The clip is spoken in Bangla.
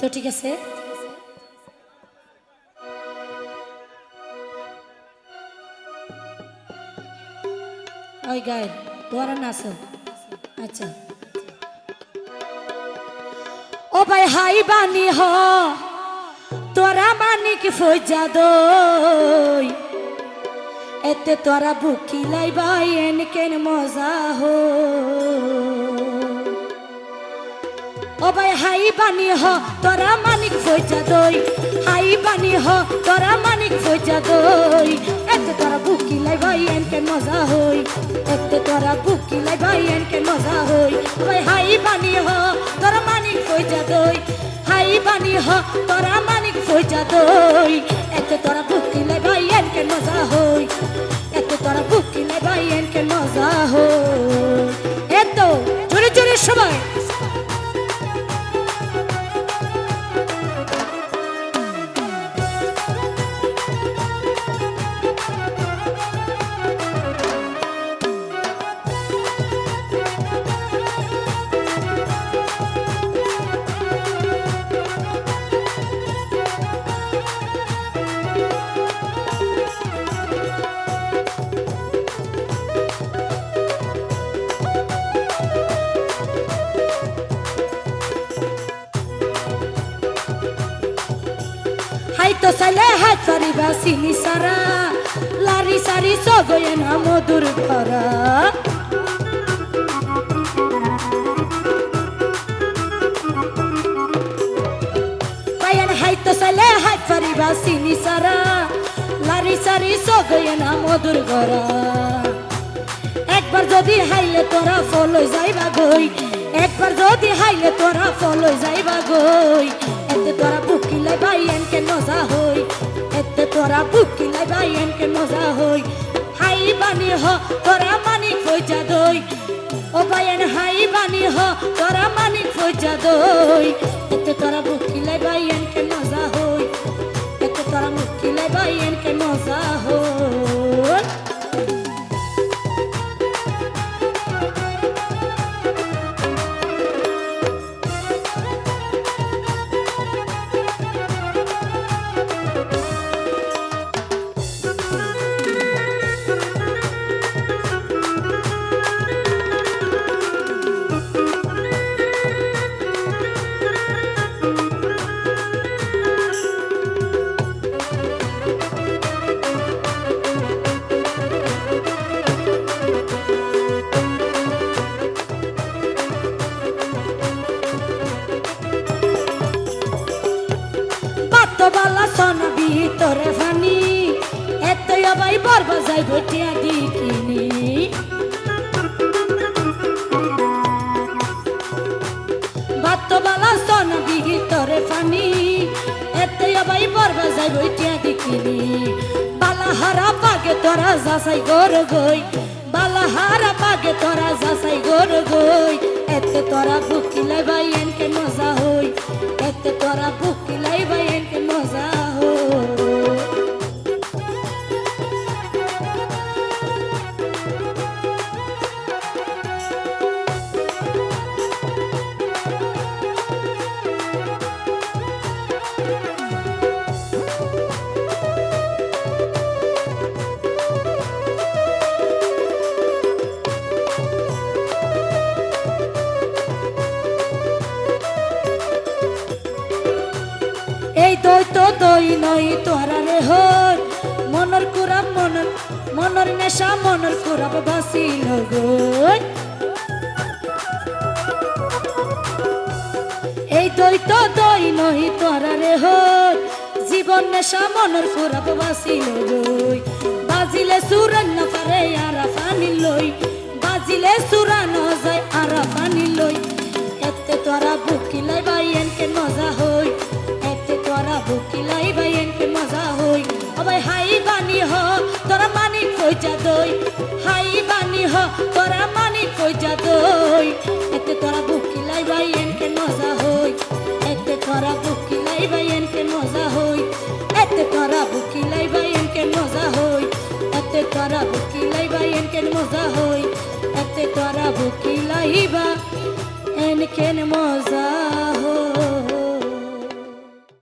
তো ঠিক আছে। ওই গায়ে তোমার নাচ আচ্ছা। ও ভাই, হাই বানি হ, তোরা মানিক ফৌজা দই। এতে তোরা বুকি লাই ভাই এন কেন মজা হো ভাই হাই বানি হ, তোরা মানিক ফৌজা দই। হাই বানি হ, তোরা মানিক ফৌজা দই। এতে তোরা বুকি লাই ভাই এন কেন মজা হই। এতে তোরা বুকি লাই ভাই এন কেন মজা হই। ভাই হাই বানি হ, তোরা মানিক ফৌজা দই। হাই বানি হ, তোরা মানিক ফৌজা দই। এতে তোরা বুকি লাই ভাই এন কেন মজা হই। এতে তোরা বুকি লাই ভাই এন কেন মজা হই। এতো জোরে জোরে সবাই। তো সালে হাত পারিবা সিনি সারা লারি সারি সগয়ে না মধুর ভরা পায়ান হাই তো সালে হাত পারিবা সিনি সারা লারি সারি সগয়ে না মধুর ভরা একবার যদি হাইলে তোরা ফলো যাইবা গই একবার যদি হাইলে তোরা ফলো যাইবা গই এতে তোরা বুকিলে ভাই এনকে মজা হই বুকি লাই বুকিলে ভাই এনকে মজা হই হাই বানি হ, তোরা মানি ফইজা দই। ও বাইন হাই বানি হ, তোরা মানি ফইজা দই। এতে তোরা বুকিলে ভাই এনকে মজা বালা সন ভিতরে ফানি এত অবাই বরবা যাই ভটিয়া দিকিনি বাত বালা সন ভিতরে ফানি এত অবাই বরবা যাই ভটিয়া দিকিনি বালা হারা পাগে তোরা যাসাই গোর গই। বালা হারা পাগে তোরা যাচাই গোর গই। এতে তোরা বুকিলে ভাই, এনকে মজা হই। এতে তোরা বুকিলে ভাই, এনকে মজা দই তো দই নই তোরা রে হই মনর কুরাব, মনর মনর নেশা, মনর কুরাব বাসিল গই এই দই তো দই নই তোরা রে হই জীবন নেশা, মনর কুরাব বাসিল গই বাজিলে সুরান পারে আরা পানি লই। বাজিলে সুরান যায় আরা পানি তোরা বুকিলাই বাইয়েন কে মজা হই? হাই বানি হ হাই বানি এতে তোরা বুকিলাই বাইয়েন কে মজা হই। এতে তোরা বুকিলাই বাইয়েন কে মজা হই। এতে তোরা বুকিলাই বাইয়েন কে মজা হই। এতে তোরা বুকিলাই বাইয়েন কে মজা হই। এতে বা মজা